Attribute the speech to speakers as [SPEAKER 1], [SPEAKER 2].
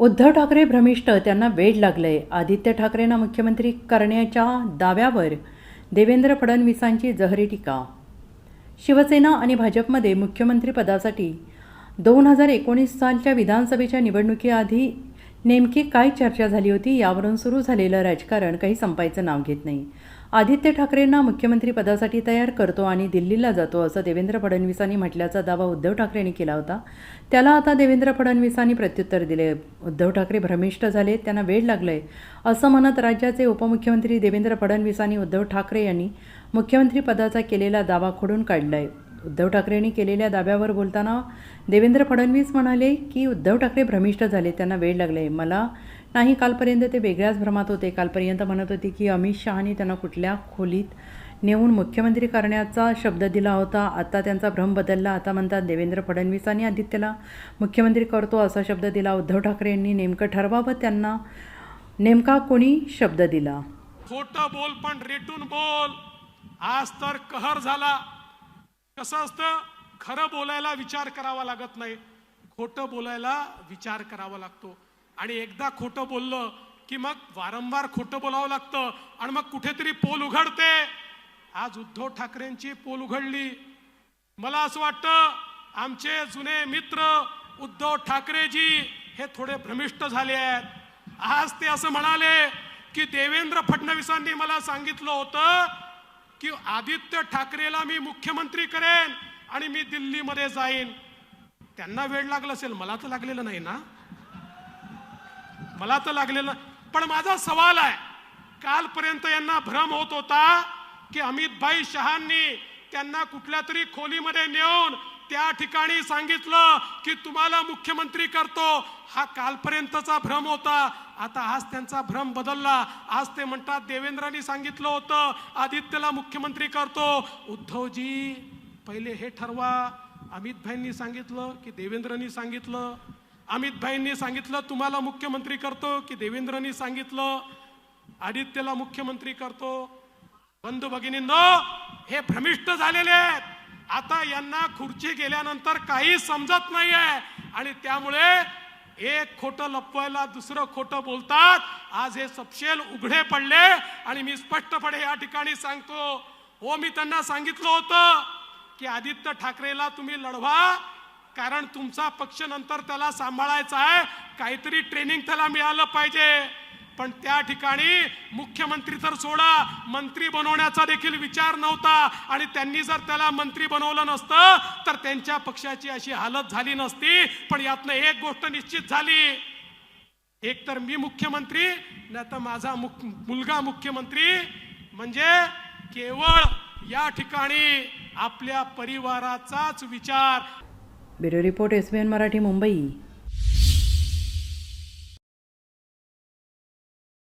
[SPEAKER 1] उद्धव ठाकरे भ्रमिष्ट त्यांना वेड लागलंय. आदित्य ठाकरेंना मुख्यमंत्री करण्याच्या दाव्यावर देवेंद्र फडणवीसांची जहरी टीका. शिवसेना आणि भाजपमध्ये मुख्यमंत्रीपदासाठी दोन हजार एकोणीस सालच्या विधानसभेच्या निवडणुकीआधी नेमकी काय चर्चा झाली होती यावरून सुरू झालेलं राजकारण काही संपायचं नाव घेत नाही. आदित्य ठाकरेंना मुख्यमंत्रीपदासाठी तयार करतो आणि दिल्लीला जातो असं देवेंद्र फडणवीसांनी म्हटल्याचा दावा उद्धव ठाकरेंनी केला होता. त्याला आता देवेंद्र फडणवीसांनी प्रत्युत्तर दिले. उद्धव ठाकरे भ्रमिष्ट झाले त्यांना वेळ लागलाय असं म्हणत राज्याचे उपमुख्यमंत्री देवेंद्र फडणवीसांनी उद्धव ठाकरे यांनी मुख्यमंत्रीपदाचा केलेला दावा खोडून काढलाय. उद्धव ठाकरेंनी केलेल्या दाव्यावर बोलताना देवेंद्र फडणवीस म्हणाले की उद्धव ठाकरे भ्रमिष्ट झाले त्यांना वेळ लागले मला नाही कालपर्यंत ते वेगळ्याच भ्रमात होते. कालपर्यंत म्हणत होते की अमित शहानी त्यांना कुठल्या खोलीत नेऊन मुख्यमंत्री करण्याचा शब्द दिला होता. आता त्यांचा भ्रम बदलला. आता म्हणतात देवेंद्र फडणवीसांनी आदित्यला मुख्यमंत्री करतो असा शब्द दिला. उद्धव ठाकरे यांनी नेमकं ठरवावं त्यांना नेमका कोणी शब्द दिला?
[SPEAKER 2] खोटं बोल पण रेटून बोल. आज तर कहर झाला. कसं असतं? खरं बोलायला विचार करावा लागत नाही. खोटं बोलायला विचार करावा लागतो. आणि एकदा खोटं बोललं की मग वारंवार खोटं बोलावं लागतं आणि मग कुठेतरी पोल उघडते. आज उद्धव ठाकरेंची पोल उघडली. मला असं वाटतं आमचे जुने मित्र उद्धव ठाकरेजी हे थोडे भ्रमिष्ट झाले आहेत. आज ते असं म्हणाले की देवेंद्र फडणवीसांनी मला सांगितलं होतं की आदित्य ठाकरेला मी मुख्यमंत्री करेन आणि मी दिल्लीमध्ये जाईन. त्यांना वेळ लागला असेल मला तर लागलेलं नाही ना? मला तर लागलेलं पण माझा सवाल आहे कालपर्यंत यांना भ्रम होत होता की अमितभाई शहांनी त्यांना कुठल्या तरी खोलीमध्ये नेऊन त्या ठिकाणी सांगितलं की तुम्हाला मुख्यमंत्री करतो. हा कालपर्यंतचा भ्रम होता. आता आज त्यांचा भ्रम बदलला. आज ते म्हणतात देवेंद्रांनी सांगितलं होतं आदित्यला मुख्यमंत्री करतो. उद्धवजी पहिले हे ठरवा. अमित भाईंनी सांगितलं की देवेंद्रनी सांगितलं. अमित भाईंनी सांगितलं तुम्हाला मुख्यमंत्री करतो की देवेंद्रनी सांगितलं. आदित्यला मुख्यमंत्री करतो. बंधू भगिनींनो हे भ्रमिष्ट झालेले आहेत. आता यांना खुर्ची गेल्यानंतर काही समजत नाहीये. आणि त्यामुळे एक खोटं लपवायला दुसरं खोटं बोलतात. आज हे सपशेल उघडे पडले आणि मी स्पष्टपणे या ठिकाणी सांगतो. हो मी त्यांना सांगितलं होतं की आदित्य ठाकरेला तुम्ही लढवा कारण तुमचा पक्ष नंतर त्याला सांभाळायचा आहे. काहीतरी ट्रेनिंग त्याला मिळालं पाहिजे. पण त्या ठिकाणी मुख्यमंत्री तर सोडा मंत्री बनवण्याचा देखील विचार नव्हता. आणि त्यांनी जर त्याला मंत्री बनवलं नसतं तर त्यांच्या पक्षाची अशी हालत झाली नसती. पण यातनं एक गोष्ट निश्चित झाली. एक तर मी मुख्यमंत्री नाही तर माझा मुख- मुलगा मुख्यमंत्री. म्हणजे केवळ या ठिकाणी आपल्या परिवाराचाच विचार.
[SPEAKER 1] Bureau report S B N Marathi Mumbai.